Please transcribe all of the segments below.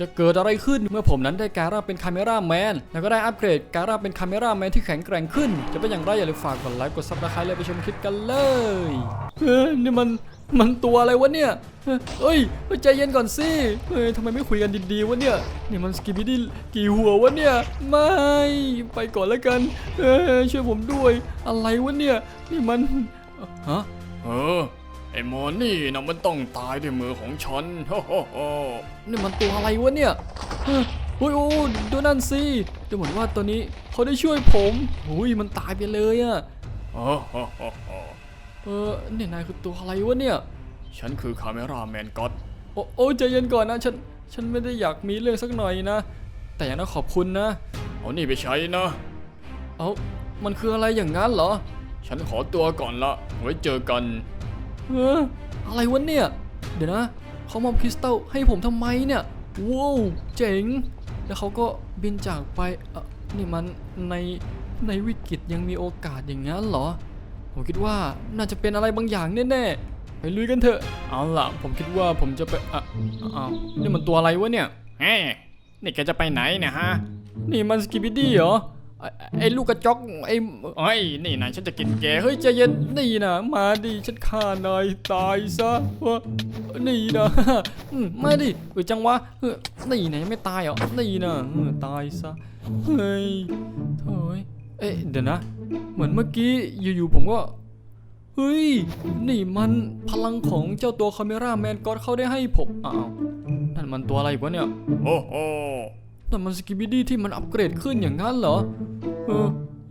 จะเกิดอะไรขึ้นเมื่อผมนั้นได้การ่าเป็นคาเมราแมนแล้วก็ได้อัปเกรดการ่าเป็นคาเมราแมนที่แข็งแกร่งขึ้น จะเป็นอย่างไรอย่าลืมฝากกดไลค์กดซับสไครต์เลยไปชมคลิปกันเลยเฮ้ยนี่มันมันตัวอะไรวะเนี่ยเฮ้ยเอ้ยใจเย็นก่อนสิเฮ้ยทำไมไม่คุยกันดีๆวะเนี่ยนี่มันสกิบิดี้กี่หัววะเนี่ยไม่ไปก่อนแล้วกันเฮ้ยช่วยผมด้วยอะไรวะเนี่ยนี่มันฮะเออ หมอนี่นะมันต้องตายด้วยมือของฉันโฮโฮโฮนี่มันตัวอะไรวะเนี่ยเฮ้ยโอ้ยโอ้ยดูนั่นสิดูเหมือนว่าตัวนี้เขาได้ช่วยผมโอ้ยมันตายไปเลยอะโอ้โหโหโหเออเนี่ยนายคือตัวอะไรวะเนี่ยฉันคือคาเมราแมนก็อดโอ้โอ้ยใจเย็นก่อนนะฉันฉันไม่ได้อยากมีเรื่องสักหน่อยนะ แต่อย่างนั้นขอบคุณนะ เอานี่ไปใช้นะ เอามันคืออะไรอย่างนั้นเหรอ ฉันขอตัวก่อนละไว้เจอกัน เอออะไรวะเนี่ย เดี๋ยวนะเขามอบคริสตัลให้ผมทำไมเนี่ยว้าวเจ๋ง แล้วเขาก็บินจากไปเออนี่มันในในวิกฤตยังมีโอกาสอย่างนั้นเหรอ ผมคิดว่าน่าจะเป็นอะไรบางอย่างแน่ๆไปลุยกันเถอะเอาล่ะ ผมคิดว่าผมจะไปอะอ้าวนี่มันตัวอะไรวะเนี่ยเฮ้นี่แกจะไปไหนเนี่ยฮะ นี่มันสกิบิดี้เหรอ ไอ้ลูกกระจอกไอ้เฮ้ยนี่นายฉันจะกินแกเฮ้ยใจเย็นนี่นะมาดิฉันฆ่านายตายซะวะนี่นะมาดิเฮ้ยจังวะเฮ้ยนี่นะยังไม่ตายเหรอนี่นะตายซะเฮ้ยเฮ้ยเอ๊ะเดี๋ยวนะ เหมือนเมื่อกี้อยู่ๆผมก็เฮ้ย นี่มันพลังของเจ้าตัวคาเมราแมนก็อดเขาได้ให้ผมอ้าวนั่นมันตัวอะไรวะเนี่ย โอ้โห นั่นมันสกิบิดี้ที่มันอัปเกรดขึ้นอย่างนั้นเหรอ เออ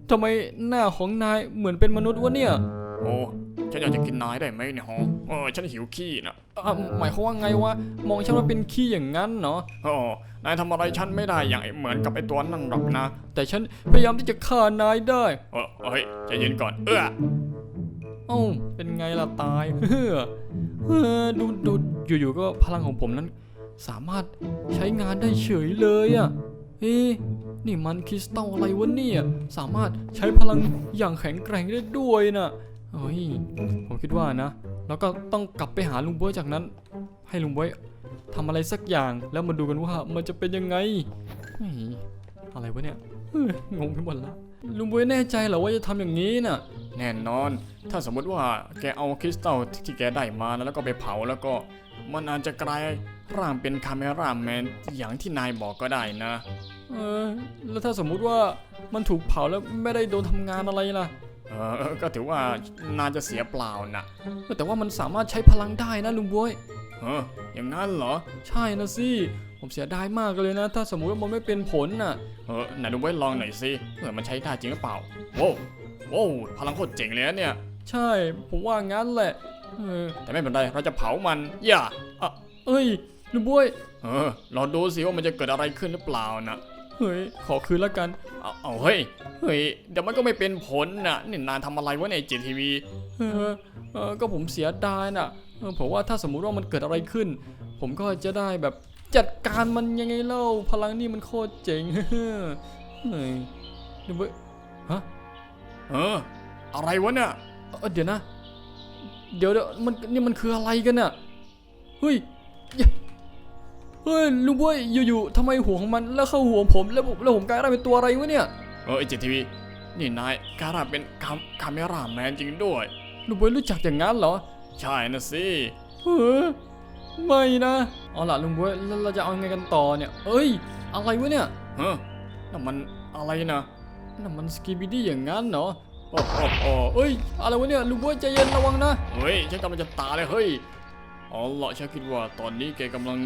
ทำไมหน้าของนายเหมือนเป็นมนุษย์วะเนี่ย โอ้ฉันอยากจะกินนายได้ไหมเนี่ยฮะเออฉันหิวขี้นะอะหมายความว่าไงวะ มองฉันว่าเป็นขี้อย่างนั้นเนาะโอ้นายทำอะไรฉันไม่ได้อย่างไอ้เหมือนกับไอ้ตัวนั่นหรอกนะ แต่ฉันพยายามที่จะฆ่านายได้ เออเฮ้ยใจเย็นก่อน เออเอ้าเป็นไงล่ะตาย เฮ้อเออดูดูอยู่ๆก็พลังของผมนั้น สามารถใช้งานได้เฉยเลยอะ่ะเอ๊นี่มันคริสตัลอะไรวะเนี่ย สามารถใช้พลังอย่างแข็งแกร่งได้ด้วยนะเฮ้ยผมคิดว่านะ แล้วก็ต้องกลับไปหาลุงบ๊วยจากนั้น ให้ลุงบ๊วยทำอะไรสักอย่างแล้วมาดูกันว่ามันจะเป็นยังไงอะไรวะเนี่ยงงไปหมดล้วลุงบ๊วยแน่ใจเหรอว่าจะทำอย่างนี้น่ะ แน่นอน ถ้าสมมติว่าแกเอาคริสตัลที่แกได้มานะแล้วก็ไปเผาแล้วก็มันอาจจะกลาย ร่างเป็นคาเมราแมนอย่างที่นายบอกก็ได้นะ เออ แล้วถ้าสมมุติว่ามันถูกเผาแล้วไม่ได้โดนทำงานอะไรล่ะ เออ ก็ถือว่านายจะเสียเปล่านะเออแต่ว่ามันสามารถใช้พลังได้นะลุงบวยเอออย่างนั้นเหรอ ใช่นะสิ ผมเสียดายมากเลยนะ ถ้าสมมุติว่ามันไม่เป็นผลน่ะ เออไหนดูไว้ลองหน่อยสิเออมันใช้ได้จริงหรือเปล่า โว้วโว้วพลังโคตรเจ๋งเลยนะเนี่ย ใช่ ผมว่างั้นแหละเออแต่ไม่เป็นไร เราจะเผามัน อย่าอะเอ้ย ลุงบวยเออลองดูสิว่ามันจะเกิดอะไรขึ้นหรือเปล่านะเฮ้ยขอคืนละกัน เอาเอาเฮ้ยเฮ้ยเดี๋ยวมันก็ไม่เป็นผลนะนี่นายทำอะไรวะในจีทีวีเออเออก็ผมเสียดายน่ะเออผมว่าถ้าสมมุติว่ามันเกิดอะไรขึ้น ผมก็จะได้แบบจัดการมันยังไงเล่าพลังนี่มันโคตรเจ๋งเฮ้ยลุงบวยฮะเอออะไรวะเนี่ยเอ่อเดี๋ยวนะ เดี๋ยวเดี๋ยวมันนี่มันคืออะไรกันน่ะเฮ้ยอย่า เฮ้ยลุงบวยอยู่ๆทำไมหัวของมันแล้วเข้าหัวผมแล้วผมแล้วผมกลายร่างเป็นตัวอะไรวะเนี่ยเออไอจีทีวีนี่นายการาเป็นคาคาเมราแมนจริงด้วยลุงบวยรู้จักอย่างนั้นเหรอ ใช่นะสิเฮ้ยไม่นะเอาล่ะลุงบวยแล้วเราจะเอาไงกันต่อเนี่ยเอ้ย อะไรวะเนี่ยเฮ้ยนั่นมันอะไรนะนั่นมันสกีบิดี้อย่างนั้นเหรอโอ้โอ้โอ้เอ้ยอะไรวะเนี่ยลุงบวยใจเย็นระวังนะเฮ้ยฉันกำลังจะตายเลยเฮ้ย เอาละฉันคิดว่าตอนนี้แกกำลัง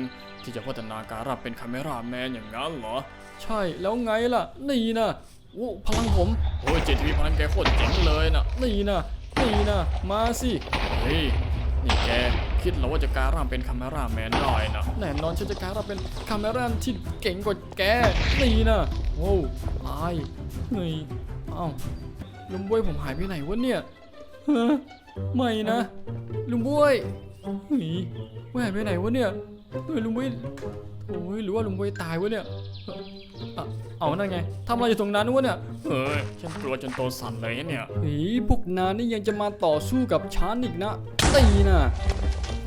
ที่จะพัฒนาการาเป็นคาเมราแมนอย่างนั้นเหรอ ใช่แล้วไงล่ะ นี่นะโอ้พลังผมโอ้ยจีทีวีพลังแกโคตรเจ๋งเลยนะนี่นะนี่นะมาสิเฮ้ยนี่แกคิดเหรอว่าจะการาเป็นคาเมราแมนได้นะแน่นอนฉันจะกาลายเป็นคาเมราที่เก่งกว่าแกนี่นะโว้วตายเฮ้ยเอ้าลุงบวยผมหายไปไหนวะเนี่ยฮะไม่นะลุงบวย เฮ้ยว่าหายไปไหนวะเนี่ยเฮ้ยลุงบวยโอ้ยหรือว่าลุงบวยตายวะเนี่ยเอ่ออะเอานั่นไงทำอะไรอยู่ตรงนั้นวะเนี่ยเฮ้ยฉันกลัวจนตัวสั่นเลยเนี่ยเฮ้ยพวกนานนี่ยังจะมาต่อสู้กับฉันอีกนะนี่นะ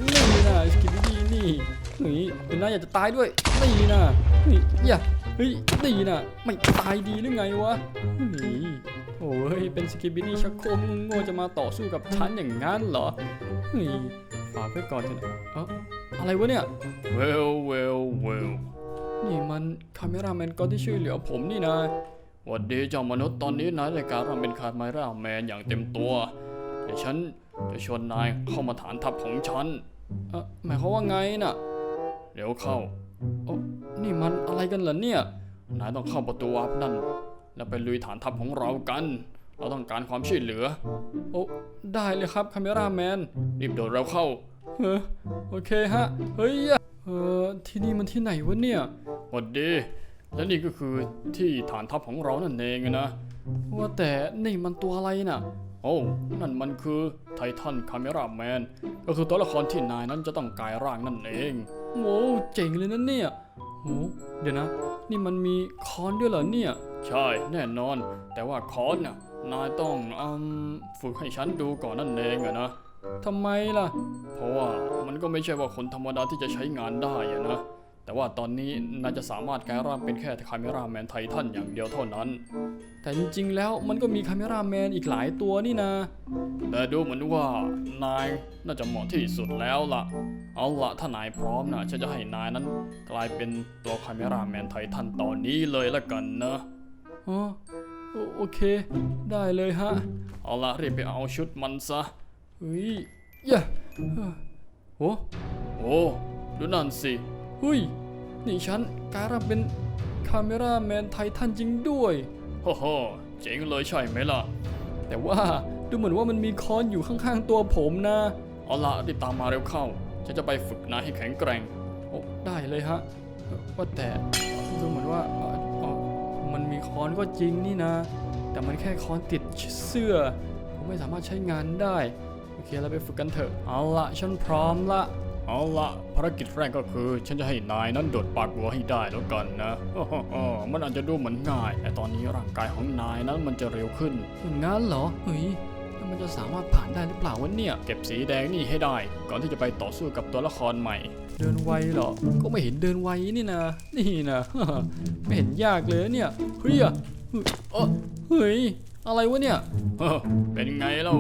นี่นะสกิปปี้นี่เฮ้ยเดี๋ยวนะอยากจะตายด้วยนี่นะเฮ้ยอย่าเฮ้ยนี่นะไม่ตายดีหรือไงวะเฮ้ยโอ้ยเป็นสกิบินี่ชักโครกโง่ๆจะมาต่อสู้กับฉันอย่างนั้นเหรอเฮ้ ยฝากไว้ก่อนเถอะนะเอ้าอะไรวะเนี่ยเวลเวลเวลนี่มันคาเมราแมนก็ที่ช่วยเหลือผมนี่นะหวัดดีเจ้ามนุษย์ตอนนี้นายในการทำเป็นคาร์มาร่าแมนอย่างเต็มตัวเดี๋ยวฉันจะชวนนายเข้ามาฐานทัพของฉันเอ่อหมายความว่าไงน่ะเดี๋ยวเข้าโอ้นี่มันอะไรกันเหรอเนี่ย นายต้องเข้าประตูวับนั่น แล้วไปลุยฐานทัพของเรากัน เราต้องการความช่วยเหลือ โอ้ ได้เลยครับคาเมราแมน รีบโดดเร็วเข้า เออโอเคฮะ เฮ้ยอะเออที่นี่มันที่ไหนวะเนี่ยหวัดดี และนี่ก็คือที่ฐานทัพของเรานั่นเองนะ ว่าแต่นี่มันตัวอะไรน่ะ โอ้ นั่นมันคือไททันคาเมราแมน ก็คือตัวละครที่นายนั้นจะต้องกลายร่างนั่นเอง โว้วเจ๋งเลยนะเนี่ยโหเดี๋ยวนะ นี่มันมีคอนด้วยเหรอเนี่ย ใช่แน่นอน แต่ว่าคอนน่ะนายต้องอืมฝึกให้ฉันดูก่อนนั่นเองอะนะทำไมล่ะเพ ราะว่ามันก็ไม่ใช่ว่าคนธรรมดาที่จะใช้งานได้อะนะ แต่ว่าตอนนี้นายจะสามารถกลายร่างเป็นแค่คาเมราแมนไททันอย่างเดียวเท่านั้น แต่จริงๆแล้วมันก็มีคาเมราแมนอีกหลายตัวนี่นะ แต่ดูเหมือนว่านายน่าจะเหมาะที่สุดแล้วล่ะ เอาละถ้านายพร้อมนะฉันจะให้นายนั้น กลายเป็นตัวคาเมราแมนไททันตอนนี้เลยละกันนะอ๋อโอเค ได้เลยฮะ เอาละรีบไปเอาชุดมันซะ เฮ้ยอย่า โอ้โอ้ดูนั่นสิเฮ้ย นี่ฉันกลายร่างเป็นคาเมราแมนไททันจริงด้วยโฮ่โหเจ๋งเลยใช่ไหมล่ะ แต่ว่าดูเหมือนว่ามันมีคอนอยู่ข้างๆตัวผมนะ เอาละรีบตามมาเร็วเข้า ฉันจะไปฝึกนายให้แข็งแกร่ง โอ้ได้เลยฮะเอ่อว่าแต่ดูเหมือนว่าเอ่อเอ่อมันมีคอนก็จริงนี่นะ แต่มันแค่คอนติดเสื้อ ผมไม่สามารถใช้งานได้โอ เคเราไปฝึกกันเถอะ เอาละฉันพร้อมละ เอาละภารกิจแรกก็คือ ฉันจะให้นายนั้นโดดปากบัวให้ได้แล้วกันนะโอ้โหมันอาจจะดูเหมือนง่าย แต่ตอนนี้ร่างกายของนายนั้นมันจะเร็วขึ้นอย่างงั้นเหรอเฮ้ยแล้วมันจะสามารถผ่านได้หรือเปล่าวะเนี่ย เก็บสีแดงนี่ให้ได้ ก่อนที่จะไปต่อสู้กับตัวละครใหม่ เดินไวเหรอ ก็ไม่เห็นเดินไวนี่นะ นี่นะไม่เห็นยากเลยเนี่ยเฮ้ยอะเฮ้ยเอ้อเฮ้ยอะไรวะเนี่ยเฮ้อเป็นไงเล่า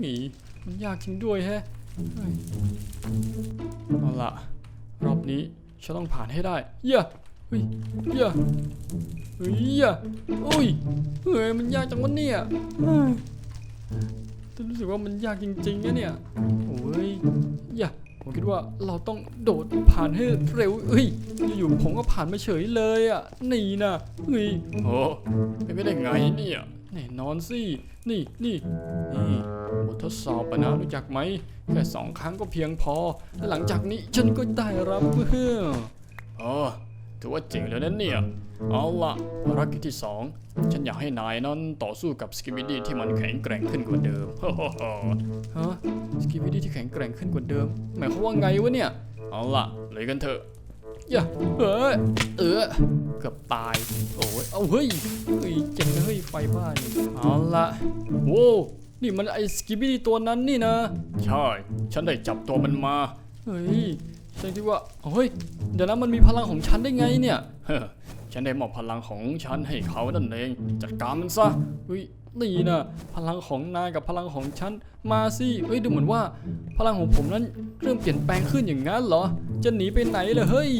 หนี มันยากจริงด้วยแฮะเอาละรอบนี้ฉันต้องผ่านให้ได้เย่าเฮ้ยเย่เฮ้ยเย่โอ้ยเฮ้ยมันยากจังวะเนี่ยเฮ้ยแต่รู้สึกว่ามันยากจริงๆนะเนี่ยโอ้ยเย่าผมคิดว่าเราต้องโดดผ่านให้เร็วเฮ้ยอยู่ๆผมก็ผ่านมาเฉยเลยอะนี่นะเฮ้ยโอ้เป็นไม่ได้ไงเนี่ยแน่นอนสินี่นี่นี่ ททดสอบอะนะรู้จักไหมแค่สองครั้งก็เพียงพอ และหลังจากนี้ฉันก็ได้รับเพื่อเออถือว่าเจ๋งเลยนะเนี่ย เอาละภารกิจที่สองฉันอยากให้นายนั้นต่อสู้กับสกิบิดี้ที่มันแข็งแกร่งขึ้นกว่าเดิมโอ้โหฮะสกิวิดี้ที่แข็งแกร่งขึ้นกว่าเดิม หมายความว่าไงวะเนี่ย เอาละเลยกันเถอะอย่าเออเออเกือบตาย โอ้ย เอาเฮ้ยเฮ้ยเจ๋งนะเฮ้ยไฟบ้าน เอาละโว้ นี่มันไอสกิบิดี้ตัวนั้นนี่นะ ใช่ ฉันได้จับตัวมันมา เฮ้ย ฉันคิดว่าเฮ้ย เดี๋ยวนะมันมีพลังของฉันได้ไงเนี่ย เฮ้อ ฉันได้มอบพลังของฉันให้เขานั่นเอง จัดการมันซะเฮ้ยนี่นะพลังของนายกับพลังของฉันมาสิเฮ้ยดูเหมือนว่า พลังของผมนั้นเริ่มเปลี่ยนแปลงขึ้นอย่างนั้นเหรอ จะหนีไปไหนเลยเฮ้ย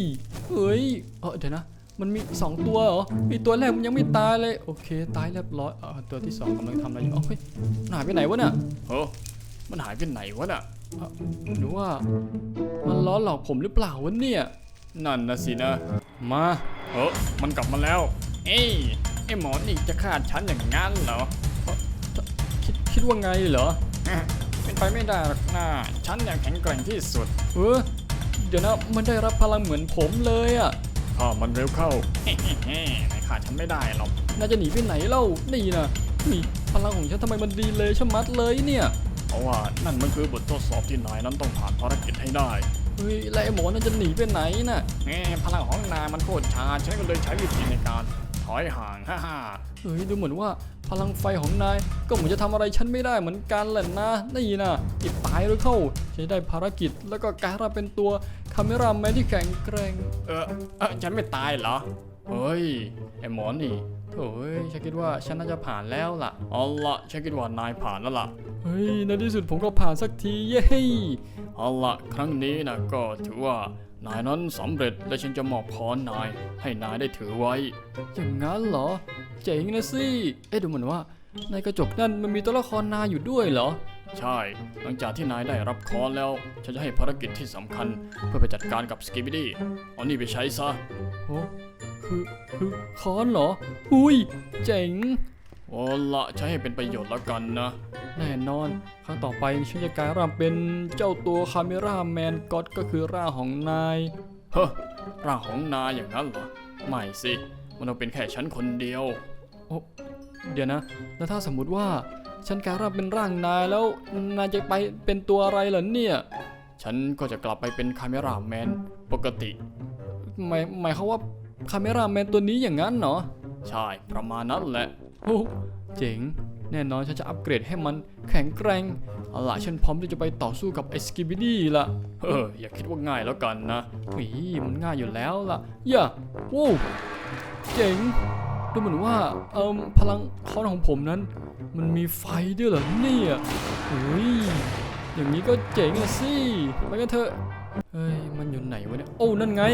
เฮ้ย เออเดี๋ยวนะ มันมีสองตัวเหรอไอตัวแรกมันยังไม่ตายเลย โอเค ตายเรียบร้อยเออตัวที่สองกำลังทำอะไรอยู่เอ้าเฮ้ยมันหายไปไหนวะเนี่ยเฮ้อมันหายไปไหนวะน่ะหรือว่า มันล้อหลอกผมหรือเปล่าวะเนี่ย นั่นนะสินะ มาเฮ้อมันกลับมาแล้ว เอ้ยไอ้หมอนี่จะฆ่าฉันอย่างนั้นเหรอคิดคิดว่าไงเหรอ เป็นไปไม่ได้หรอกนะฉันเนี่ยแข็งแกร่งที่สุด เออเดี๋ยวนะ มันได้รับพลังเหมือนผมเลยอะ ข้ามันเร็วเข้าเฮ้เฮ้ไหนฆ่าฉันไม่ได้หรอกน่าจะหนีไปไหนเล่านี่นะนี่พลังของฉันทำไมมันดีเลยชะมัดเลยเนี่ยเพราะว่านั่นมันคือบททดสอบที่นายนั้นต้องผ่านภารกิจให้ได้เฮ้ยแล้วไอ้หมอนั่นจะหนีไปไหนน่ะแหมพลังของนายมันโคตรช้าฉันก็เลยใช้วิธีในการถอยห่างฮ่าฮ่าเฮ้ยดูเหมือนว่าพลังไฟของนายก็เหมือนจะทำอะไรฉันไม่ได้เหมือนกันแหละนะนี่นะอิบตายแล้วเข้าฉันได้ภารกิจแล้วก็กลายร่างเป็นตัว คาเมราแมนที่แข็งแกร่งเออเออฉันไม่ตายเหรอ เฮ้ย ไอหมอนี่โถ่เอ้ยฉันคิดว่าฉันน่าจะผ่านแล้วล่ะเอาละฉันคิดว่านายผ่านแล้วล่ะ เฮ้ย ในที่สุดผมก็ผ่านสักที เย้เอาละครั้งนี้นะก็ถือว่านายนั้นสำเร็จและฉันจะมอบพรนาย ให้นายได้ถือไว้ อย่างนั้นเหรอ เจ๋งนะสิ เอ๊ะดูเหมือนว่า ในกระจกนั่นมันมีตัวละครนายอยู่ด้วยเหรอ ใช่ หลังจากที่นายได้รับคอนแล้ว ฉันจะให้ภารกิจที่สำคัญ เพื่อไปจัดการกับสกิบิดี้เอานี่ไปใช้ซะโอ้คือคือค้อนเหรอ อุ้ย เจ๋งโอ้ละใช้ให้เป็นประโยชน์แล้วกันนะ แน่นอน ครั้งต่อไปฉันจะกลายร่างเป็นเจ้าตัวคาเมราแมนก็อดก็คือร่างของนาย เฮ้อร่างของนายอย่างนั้นเหรอ ไม่สิ มันต้องเป็นแค่ฉันคนเดียวเดี๋ยวนะ แล้วถ้าสมมุติว่า ฉันกลายร่างเป็นร่างนายแล้วนายจะไปเป็นตัวอะไรเหรอเนี่ย ฉันก็จะกลับไปเป็นคาเมราแมนปกติ หมายหมายเขาว่าคาเมราแมนตัวนี้อย่างนั้นเหรอใช่ประมาณนั้นแหละโอ้เจ๋ง แน่นอนฉันจะอัปเกรดให้มันแข็งแกร่งเอาล่ะฉันพร้อมที่จะไปต่อสู้กับไอ้สกิบิดี้ละเอออย่าคิดว่าง่ายแล้วกันนะหีมันง่ายอยู่แล้วล่ะ อย่าโว้วเจ๋ง ดูเหมือนว่าเอิมพลังค้อนของผมนั้น มันมีไฟด้วยเหรอเนี่ยเฮ้ยอย่างนี้ก็เจ๋งอะสิไปกันเถอะเฮ้ยมันอยู่ไหนวะเนี่ยโอ้นั่นไง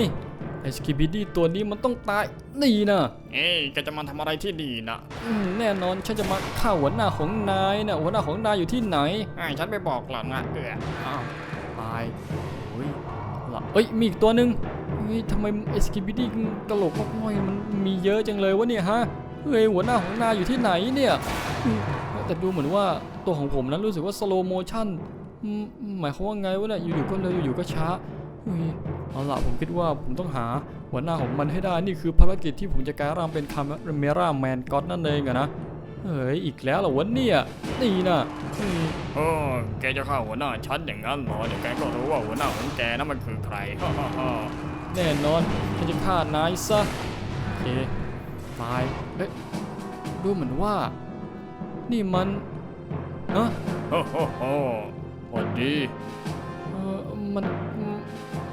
ไอ้สกิบิดี้ตัวนี้มันต้องตายนี่นะเอ้ยแกจะมาทำอะไรที่นี่นะอืมแน่นอนฉันจะมาฆ่าหัวหน้าของนายนะหัวหน้าของนายอยู่ที่ไหนไอ้ฉันไปบอกหลังอะเอออ้าวตายเฮ้ยเอาล่ะเอ้ยมีอีกตัวหนึ่งเฮ้ยทำไมไอ้สกิบิดี้กระโหลกงอกง่อยมันมีเยอะจังเลยวะเนี่ยฮะเฮ้ยหัวหน้าของนาอยู่ที่ไหนเนี่ยแต่ดูเหมือนว่าตัวของผมนั้นรู้สึกว่าสโลโมชั่นหมายความว่าไงวะเนี่ยอยู่ๆก็เร็วอยู่ๆก็ช้าเฮ้ยเอาละผมคิดว่าผมต้องหาหัวหน้าของมันให้ได้นี่คือภารกิจที่ผมจะกลายร่างเป็นคาเมราแมนก็อดนั่นเองอะนะเฮ้ยอีกแล้วเหรอวะเนี่ยนี่นะโอ้แกจะฆ่าหัวหน้าฉันอย่างนั้นเหรอเดี๋ยวแกก็รู้ว่าหัวหน้าของแกนั้นมันคือใครฮ่าฮ่าฮ่า แน่นอนฉันจะฆ่านายซะโอเคตายเอ๊ะดูเหมือนว่า นี่มันเอะโอ้โหโหสวัสดีเออมัน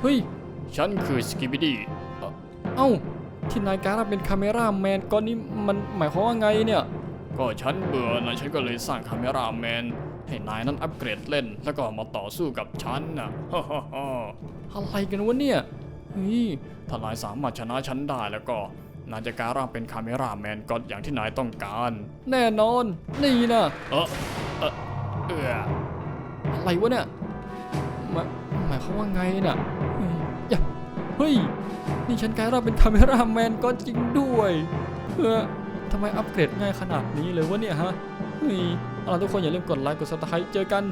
เฮ้ยฉันคือสกิบิดี้เอ้าที่นายการบเป็นคาเมราแมนก้อนนี้มันหมายความว่าไงเนี่ย ก็ฉันเบื่อนะฉันก็เลยสร้างคาเมราแมนให้นายนั้นอัปเกรดเล่นแล้วก็มาต่อสู้กับฉันนะฮ่าฮ่าฮ่าอะไรกันวะเนี่ย เฮ้ยถ้านายสามารถชนะฉันได้แล้วก็นายจะกลายร่างเป็นคาเมราแมนก็อย่างที่นายต้องการ แน่นอน นี่นะเออเออเอออะไรวะเนี่ยหมายหมายความว่าไงน่ะอย่าเฮ้ย นี่ฉันกลายร่างเป็นคาเมราแมนก็จริงด้วยเออทำไมอัปเกรดง่ายขนาดนี้เลยวะเนี่ยฮะเฮ้ยเอาล่ะทุกคนอย่าลืมกดไลค์กดซับสไครต์เจอกัน